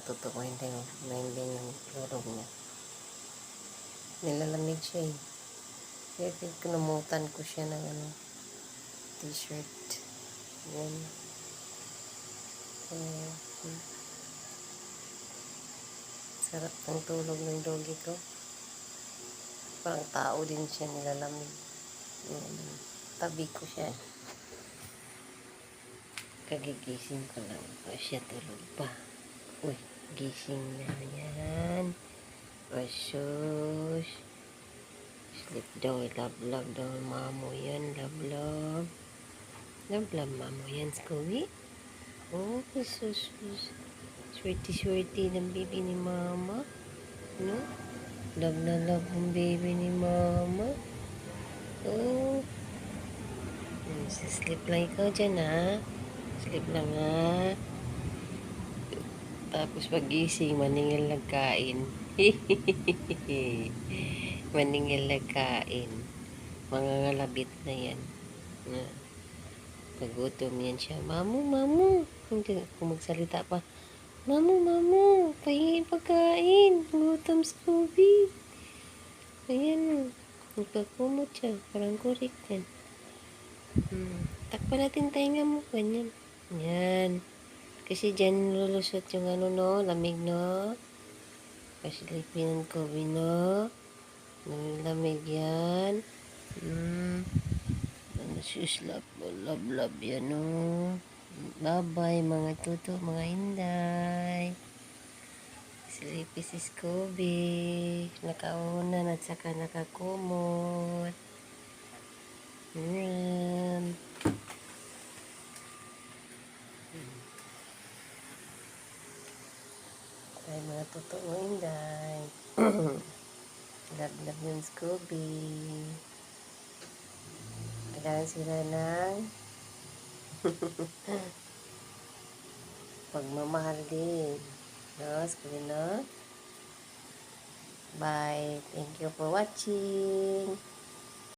Patutukuin din, mahimbing yung lurog niya. Nilalamig siya eh. Kaya kinumutan ko siya ng ano, t-shirt. Yan. Hmm. Sarap ng tulog ng doggy ko. Parang tao din siya nilalamig. Yan. Tabi ko siya. Kagigising ko lang. O siya tulog pa. Uy, gising na yan. O shush. Sleep daw. Love, love daw. Mamo yan. Love, love. Love, love. Mamo yan, Scooby. Oh, sus, sus. Swerte-swerte ng baby ni mama. No? Love na love ang baby ni mama. Oh. Sleep lang ikaw dyan, ha? Sleep lang, ha? Tapos pagising, maningil nagkain. maningil nagkain. Mga ngalabit na yan. Na, pagutom yan siya. Mamu, mamu. Kung, magsalita pa. Mamu, mamu. Pahingin pagkain. Gutom Scooby. Ayan. Nagkakumot siya. Parang kurik yan. Hmm. Takpan natin tainga mo. Ganyan. Yan. Kasi dyan lulusot yung ano no, lamig no. Pasilipin ng Kobe no. Lamig yan. Hmm. Ano love, love, love yan no. Bye-bye mga tuto, mga inday. Sleepy si Scooby. Nakaunan at saka nakakumot. Yan. Ay, mga totoo inday. love, love yung Scooby. Kailangan sila ng pagmamahal din. No, Scooby, no? Bye. Thank you for watching.